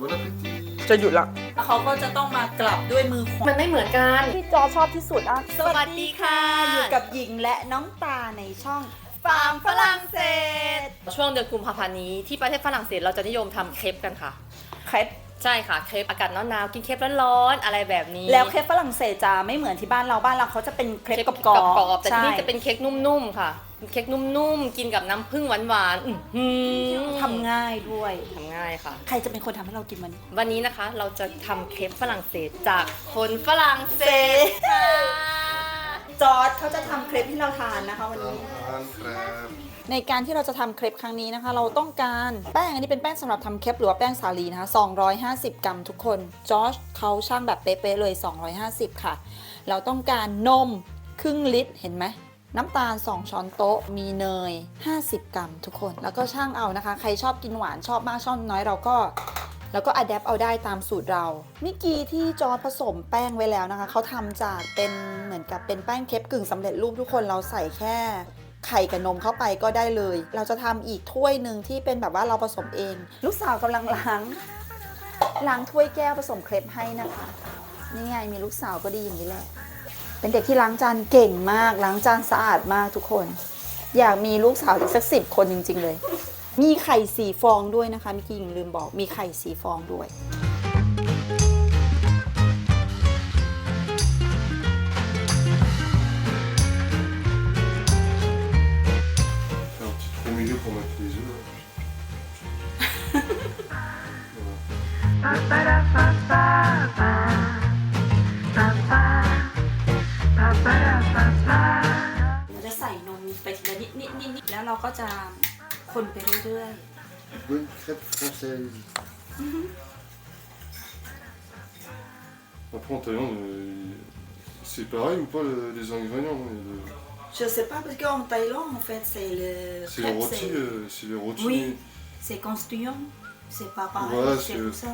Bon appétit จะหยุดละ เขาก็จะต้องมากลับด้วยมือขวามันไม่เหมือนกัน ที่จอชอบที่สุดอะ สวัสดีค่ะ อยู่กับหญิงและน้องตาในช่องฟาร์มฝรั่งเศส ช่วงเดือนกุมภาพันธ์นี้ที่ประเทศฝรั่งเศสเราจะนิยมทำเครปกันค่ะ เครป ใช่ค่ะเครปอากาศหนาวๆกินเครปร้อนๆอะไรแบบนี้แล้วเครปฝรั่งเศสจะไม่เหมือนที่บ้านเราบ้านเราเขาจะเป็นเครปเครปกรอบกรอบๆแต่ที่นี่ใช่จะเป็นเค้กนุ่มๆค่ะ เค้กนุ่มๆกินกับน้ำผึ้งหวานๆอื้อหือทำง่ายด้วย ทำง่ายค่ะ ใครจะเป็นคนทำให้เรากินวันนี้วันนี้นะคะเราจะทำเครปฝรั่งเศสจากคนฝรั่งเศสค่ะ จอร์ดเขาจะทำเครปให้เราทานนะคะวันนี้ในการที่เราจะทำเครปครั้งนี้นะคะ เราต้องการแป้งอันนี้เป็นแป้งสำหรับทำเครปหรือว่าแป้งสาลีนะคะ250 กรัมทุกคนจอร์จเขาช่างแบบเป๊ะๆเลย 250 ค่ะ เราต้องการนมครึ่งลิตรเห็นไหมน้ำตาล 2 ช้อนโต๊ะมีเนย 50 กรัมทุกคน แล้วก็ช่างเอานะคะ ใครชอบกินหวานชอบมากชอบน้อยเราก็ แล้วก็อัดแอปเอาได้ตามสูตรเราเมื่อกี้ที่จอผสมแป้งไว้แล้วนะคะเขาทำจากเป็นเหมือนกับเป็นแป้งเคปกึ่งสำเร็จรูปทุกคนเราใส่แค่ไข่กับนมเข้าไปก็ได้เลย เราจะทำอีกถ้วยหนึ่งที่เป็นแบบว่าเราผสมเอง ลูกสาวกำลังล้างล้างถ้วยแก้วผสมเครปให้นะคะนี่ไงมีลูกสาวก็ดีอย่างนี้แหละ เป็นเด็กที่ล้างจานเก่งมากล้างจานสะอาดมากทุกคน อยากมีลูกสาวอีกสักสิบคนจริง ๆ เลย มีไข่สีฟองด้วยนะคะเมื่อกี้หญิงลืมบอกมีไข่สีฟองด้วย J'ai un petit trou au milieu pour mettre les œufs. Voilà. เราจะใส่นมไปทีละนิดนิดนิดนิดแล้วเราก็จะ คนไปเรื่อย Bonne crêpe française. Après en Thaïlande, euh, c'est pareil ou pas le- les ingrédients hein, le-ๆ je sais pas parce qu'en Thaïlande en fait c'est le C'est le rôti, euh, c'est le rôti. Oui. c'est construction c'est pas pareil Voilà, c'est c'est- pour ça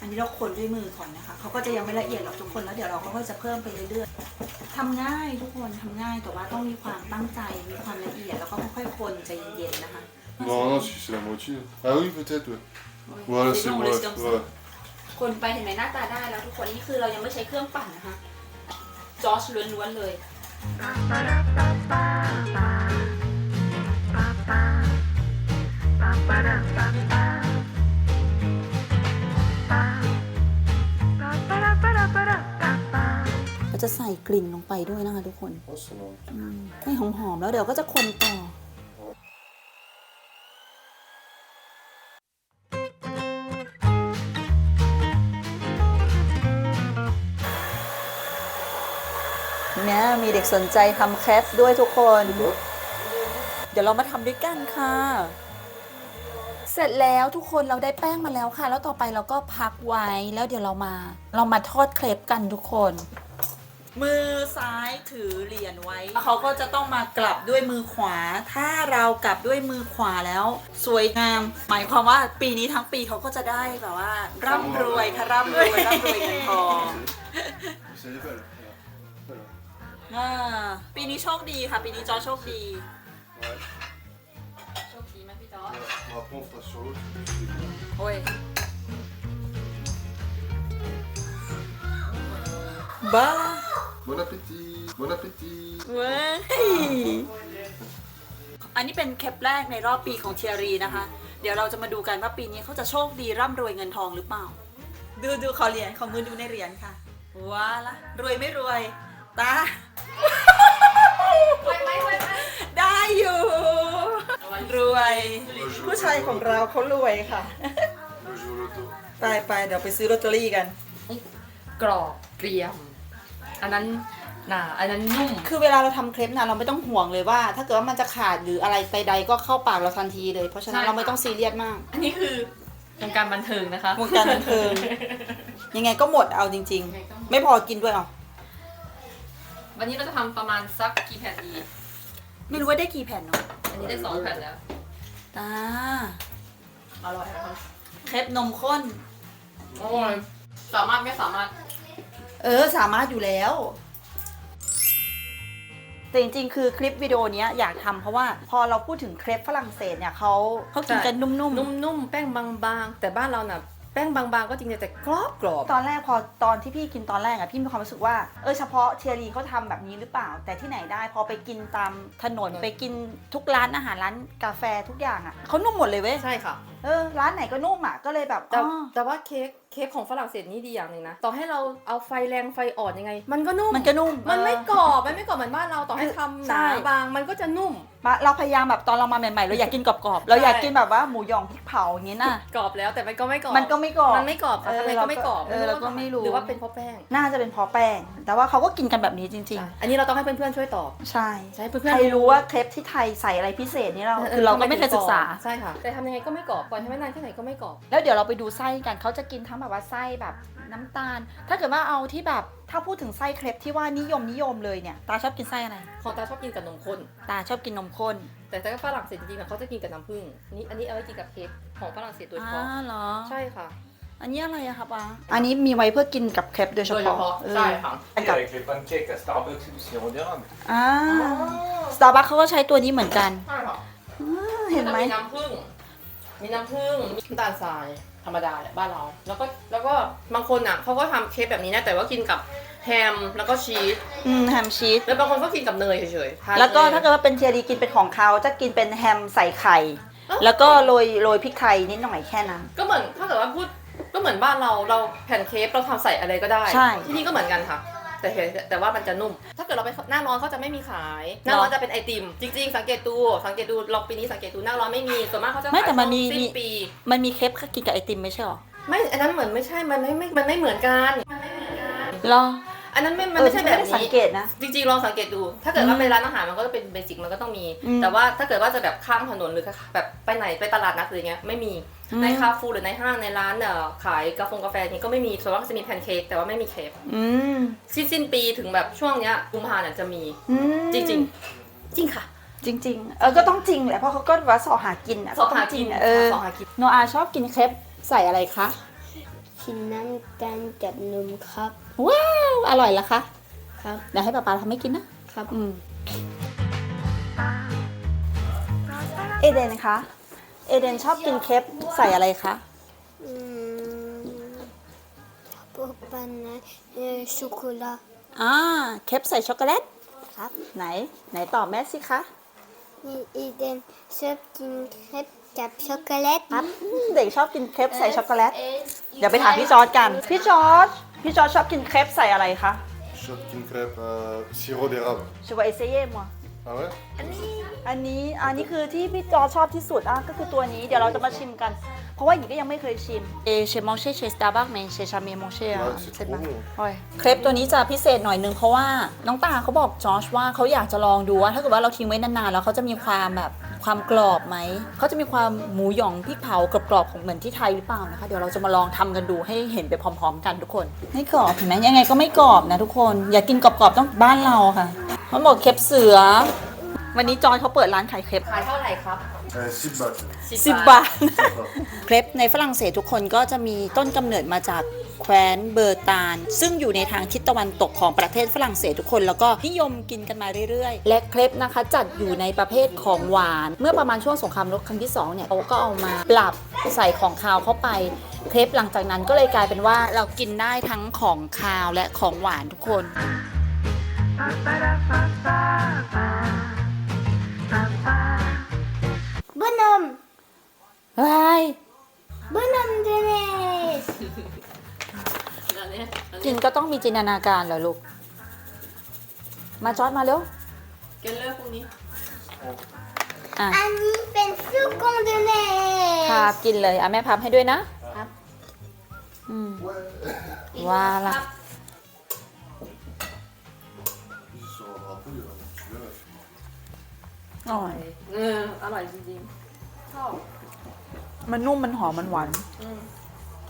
อันนี้เราคนด้วยมือก่อนนะคะเขาก็จะยังไม่ละเอียดหรอกทุกคนแล้วเดี๋ยวเราก็จะเพิ่มไปเรื่อยๆ ทำง่ายทุกคนทำง่ายแต่ว่าต้องมีความตั้งใจมีความละเอียดแล้วก็ค่อยๆคนใจเย็นๆนะคะ Non, non, si c'est la moitié. Ah oui, peut-être, ouais. Voilà, c'est bon, on voilà, laisse comme ça. voilà. คนไปเห็นไหมหน้าตาได้แล้วทุกคนนี่คือเรายังไม่ใช้เครื่องปั่นนะคะจอชล้วนๆเลย เราจะใส่กลิ่นลงไปด้วยนะคะทุกคนให้หอมๆแล้วเดี๋ยวก็จะคนต่อ เนี่ยมีเด็กสนใจทำแคปด้วยทุกคน เดี๋ยวเรามาทำด้วยกันค่ะ เสร็จแล้วทุกคนเราได้แป้งมาแล้วค่ะ แล้วต่อไปเราก็พักไว้แล้วเดี๋ยวเรามา เรามาทอดเครปกันทุกคน มือซ้ายถือเหรียญไว้ เขาก็จะต้องมากลับด้วยมือขวา ถ้าเรากลับด้วยมือขวาแล้ว สวยงาม หมายความว่าปีนี้ทั้งปีเขาก็จะได้แบบว่า ร่ำรวยค่ะร่ำรวยร่ำรวยเงินทองอ่าปีนี้โชคดีค่ะ ปีนี้จอโชคดี โชคดีไหมพี่จอโอ้ย บ้า Bon appétit Bon appétit เว้ย อันนี้เป็นแคปแรกในรอบปีของเทียรีนะคะ เดี๋ยวเราจะมาดูกันว่าปีนี้เขาจะโชคดีร่ำรวยเงินทองหรือเปล่า ดูดูขอเหรียญขอมือดูในเหรียญค่ะ ว้าละ รวยไม่รวย ตาไว้ไว้ไว้ไว้ได้อยู่ รวย ผู้ชายของเราเขารวยค่ะ Le jeu au loto. ไปไปเดี๋ยวไปซื้อลอตเตอรี่กัน กรอบเกรียม อันนั้นหนาอันนั้นนุ่ม คือเวลาเราทำเครปนะเราไม่ต้องห่วงเลยว่า ถ้าเกิดว่ามันจะขาดหรืออะไรใดๆก็เข้าปากเราทันทีเลย เพราะฉะนั้นใช่ เราไม่ต้องซีเรียสมาก อันนี้คือวงการบันเทิงนะคะวงการบันเทิง ยังไงก็หมดเอาจริง ยังไงก็หมดๆไม่พอกินด้วยอะวันนี้เราจะทำประมาณสักกี่แผ่นดี ไม่รู้ว่าได้กี่แผ่นเนาะอันนี้ได้สองแผ่นแล้ว ตาอร่อยนะครับเครปนมข้น โอ้ยสามารถไม่สามารถ เออสามารถอยู่แล้ว แต่จริงๆ คือคลิปวิดีโอเนี้ยอยากทำเพราะว่าพอเราพูดถึงเครปฝรั่งเศสเนี่ยเขาเขากินกันนุ่มนุ่มๆ แป้งบางๆ แต่บ้านเราน่ะแป้งบางๆ ก็จริงแต่กรอบกรอบๆตอนแรกพอตอนที่พี่กินตอนแรกอะพี่มีความรู้สึกว่าเออเฉพาะเทียรีเขาทำแบบนี้หรือเปล่า แต่ที่ไหนได้พอไปกินตามถนนไปกินทุกร้านอาหารร้านกาแฟทุกอย่างอะเขานุ่มหมดเลยเว้ย ใช่ค่ะ เออร้านไหนก็นุ่มอะก็เลยแบบแต่อ๋อ แต่ว่าเค้ก เค้กของฝรั่งเศสนี่ดีอย่างหนึ่งนะ ต่อให้เราเอาไฟแรงไฟอ่อนยังไง มันก็นุ่ม มันก็นุ่มมันไม่เออกรอบมันไม่กรอบเหมือนบ้านเราต่อให้ทำหใช่นาบางมันก็จะนุ่ม มาเราพยายามแบบตอนเรามาใหม่ๆเราอยากกินกรอบๆเราอยากกินแบบว่าหมูหยองพริกเผาอย่างงี้น่ะกรอบแล้วแต่มันก็ไม่กรอบมันก็ไม่กรอบมันไม่กรอบค่ะเออทำไมก็ไม่กรอบเออเราก็ไม่รู้หรือว่าเป็นเพราะแป้งน่าจะเป็นเพราะแป้ง แต่ว่าเขาก็กินกันแบบนี้จริงใช่อันนี้เราต้องให้เพื่อนๆช่วยตอบๆใช่ใช่เพื่อนๆใครรู้ว่าเครปที่ไทยใส่อะไรพิเศษนี่เราคือเราก็ไม่เคยศึกษาใช่ค่ะแต่ทำยังไงก็ไม่กรอบปล่อยให้ไม่นานแค่ไหนก็ไม่กรอบแล้วเดี๋ยวเราไปดูไส้กันเขาจะกินทั้งแบบว่าไส้แบบน้ำตาล ถ้าเกิดว่าเอาที่แบบถ้าพูดถึงไส้เครปที่ว่านิยมนิยมเลยเนี่ยตาชอบกินไส้อะไรของตาชอบกินกับนมข้นตาชอบกินนมข้น แต่ถ้าฝรั่งเศสจริงๆอะเขาจะกินกับน้ำผึ้งอันนี้อันนี้เอาไว้กินกับเค้กของฝรั่งเศสโดยเฉอ่าพาะเหรอใช่ค่ะ อันนี้อะไรอะคะปาอันนี้มีไว้เพื่อกินกับเครปโดยเฉพาะเออใช่ค่ะ Avec les pancakes à Starbucks et du sirop d'érable. อ่าสตาร์บัคเขาก็ใช้ตัวนี้เหมือนกันใช่ค่ะอ่าเห็นไหมมีน้ำผึ้งมีน้ำผึ้งมีน้ำตาลทราย ธรรมดาแหละบ้านเรา แล้วก็แล้วก็บางคนอะเขาก็ทำเค้กแบบนี้นะแต่ว่ากินกับแฮมแล้วก็ชีสอืมแฮมชีสแล้วบางคนก็กินกับเนยเฉยๆทนแล้วก็เนย ถ้าเกิดว่าเป็นเทียรีกินเป็นของเขาจะกินเป็นแฮมใส่ไข่แล้วก็โรยโรยพริกไทยนิดหน่อยแค่นั้น ก็เหมือนถ้าเกิดว่าพูดก็เหมือนบ้านเราเราแผ่นเค้กเราทำใส่อะไรก็ได้ ใช่ ที่นี่ก็เหมือนกันค่ะ แต่เห็นแต่ว่ามันจะนุ่ม ถ้าเกิดเราไปหน้าร้อนเขาจะไม่มีขาย หน้าร้อนจะเป็นไอติม จริง ๆ สังเกตดู สังเกตดูลองปีนี้สังเกตดูหน้าร้อนไม่มีส่วนมากเขาจะไม่ขายแต่มันมีช่วงสิ้มีนปี มันมีเครปกินกับไอติมไม่ใช่หรอ ไม่ อันนั้นเหมือนไม่ใช่ มันไม่ไม่มันไม่เหมือนกันเหรอ อันนั้นไม่มันเออไม่ใช่พี่แบบไม่ได้สังนี้เกตนะจริงๆลองสังเกตดู ถ้าเกิดว่าอืมเป็นร้านอาหารมันก็จะเป็นเบสิกมันก็ต้องมีอืมแต่ว่าถ้าเกิดว่าจะแบบข้างถนนหรือแบบไปไหนไปตลาดนัดหรืออย่างเงี้ยไม่มีอืมในคาเฟูหรือในห้างในร้านเอ่อขายกาแฟกาแฟนี่ก็ไม่มีส่วนมากก็จะมีแพนเค้กแต่ว่าไม่มีเครปอืมสิ้นสิ้นปีถึงแบบช่วงเนี้ยกุมภาเนี่ยจะมีอืมจริงๆจริงค่ะ จริง ๆ เออก็ต้องจริงแหละเพราะเขาก็ว่าสอหากินอะสอบหากินต้งจริงเออสอบหากินโนอาชอบกินเครปใส่อะไรคะ กินน้ำตาลกับนมครับ ว้าว อร่อยละคะ ครับเดี๋ยวให้ป๊าป๊าทำให้กินนะ ครับอืมเอเดนคะ เอเดนชอบกินเครปใส่อะไรคะอืมพวกปันนะเอ่อช็อกโกแลตอ่าเครปใส่ช็อกโกแลต ครับ ไหน ไหนตอบแม่สิคะ นี่อีเดนชอบกินเครป กับช็อกโกแลตครับอืมเด็กชอบกินเครปใส่ช็อกโกแลต เดี๋ยวไปถามพี่จอร์ดกัน พี่จอร์ดพี่จอร์ดชอบกินเครปใส่อะไรคะ Shotkin crêpe à sirop d'érable. ชูวาเอเซเย่มัว Ah ouais อันนี้อันนี้คือที่พี่จอร์จชอบที่สุดอะก็คือตัวนี้เดี๋ยวเราจะมาชิมกัน เพราะว่าหญิงก็ยังไม่เคยชิมเอเชมองเช่เชสตาร์บัคเมนเชชาเมมองเช่ Ouais, c'est ใช่ trop ไหม bon. โอ้ยเครปตัวนี้จะพิเศษหน่อยนึงเพราะว่าน้องตาเขาบอกจอชว่าเขาอยากจะลองดูว่าถ้าเกิดว่าเราทิ้งไว้นานๆแล้วเขาจะมีความแบบความกรอบไหม เขาจะมีความหมูหยองพริกเผากรอบๆของเหมือนที่ไทยหรือเปล่านะคะ เดี๋ยวเราจะมาลองทำกันดูให้เห็นไปพร้อม ๆ กันทุกคน ไม่กรอบเห็นไหมยังไงก็ไม่กรอบนะทุกคน อยากกินกรอบๆต้องบ้านเราค่ะ เขาบอกเครปเสือ วันนี้จอยเขาเปิดร้านขายเครปขายเท่าไหร่ครับ Euh, 10 bahts. สิบบาท เครปในฝรั่งเศสทุกคนก็จะมีต้นกำเนิดมาจากแคว้นเบอร์ตาน ซึ่งอยู่ในทางทิศตะวันตกของประเทศฝรั่งเศสทุกคน แล้วก็นิยมกินกันมาเรื่อยๆ และเครปนะคะจัดอยู่ในประเภทของหวาน เมื่อประมาณช่วงสงครามโลกครั้งที่สองเนี่ยเขาก็เอามาปรับใส่ของคาวเข้าไป เครปหลังจากนั้นก็เลยกลายเป็นว่าเรากินได้ทั้งของคาวและของหวานทุกคน บนมเฮ้ยบนมเดเนสอันนี้อันกินี้นก็ต้องมีจินตนาการเหรอลูก มาจอดมาเร็วเกนเลอร์พวกนี้ อะอันนี้เป็นสุกงเดเนสครับกินเลย อะแม่พับให้ด้วยนะ ครับ อืม ว่าละ Sur อร่อย เอออร่อยจริงๆชอบมันนุ่มมันหอมมันหวาน อืม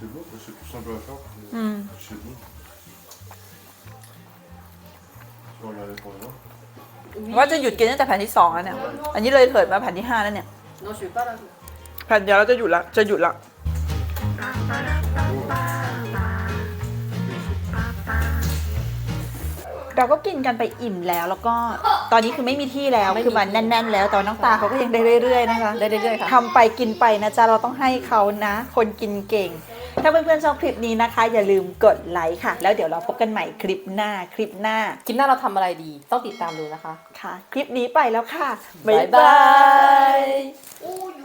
C'est bon, c'est tout simple à faire. mais Mm. C'est bon. Tu vas regarder pour les mains. ว่าจะหยุดกินตั้งแต่แผ่นที่สองแล้วเนี่ย อันนี้เลยเถิดมาแผ่นที่ห้าแล้วเนี่ยโนชูป้าเราแผ่นเดียวเราจะหยุดละ จะหยุดละ เราก็กินกันไปอิ่มแล้ว แล้วก็ตอนนี้คือไม่มีที่แล้วคือมันแน่น ๆ แล้วแต่ว่าน้องตาเขาก็ยังได้เรื่อยๆนะคะได้เรื่อยๆค่ะทำไปกินไปนะจ๊ะเราต้องให้เขานะ คนกินเก่ง ถ้าเพื่อนๆชอบคลิปนี้นะคะ อย่าลืมกดไลค์ค่ะ แล้วเดี๋ยวเราพบกันใหม่คลิปหน้าคลิปหน้า คลิปหน้าเราทำอะไรดี ต้องติดตามดูนะคะค่ะ คลิปนี้ไปแล้วค่ะบ๊ายบาย